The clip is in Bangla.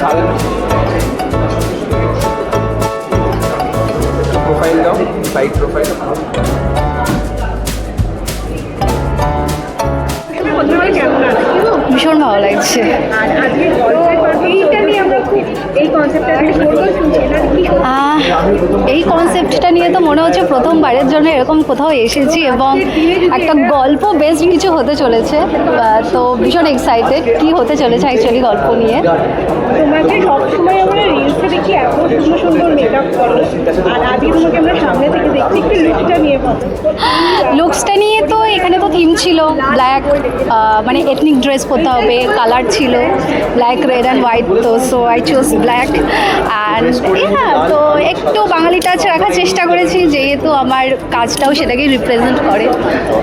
সাদা প্রোফাইল দাও সাইড প্রোফাইল ভীষণ ভালো লাগছে আজকে এইটা নিয়ে আমরা খুব এই কনসেপ্টটা নিয়ে তো মনে হচ্ছে প্রথমবারের জন্য এরকম কোথাও এসেছি এবং একটা গল্প বেস্ট কিছু হতে চলেছে। তো ভীষণ এক্সাইটেড কি হতে চলেছে অ্যাকচুয়ালি গল্প নিয়ে। তোমাকে সবসময় আমরা রিলসে দেখি এত সুন্দর সুন্দর মেকআপ করো। আর আজকে তোমাকে আমরা সামনে থেকে দেখছি একটু লুকটা নিয়ে লুকসটা নিয়ে তো এখানে তো থিম ছিল ব্ল্যাক মানে এথনিক ড্রেস পরতে হবে কালার ছিল ব্ল্যাক রেড অ্যান্ড হোয়াইট তো so I choose black and একটু বাঙালি টাচ রাখার চেষ্টা করেছি যেহেতু আমার কাজটাও সেটাকে রিপ্রেজেন্ট করে। তো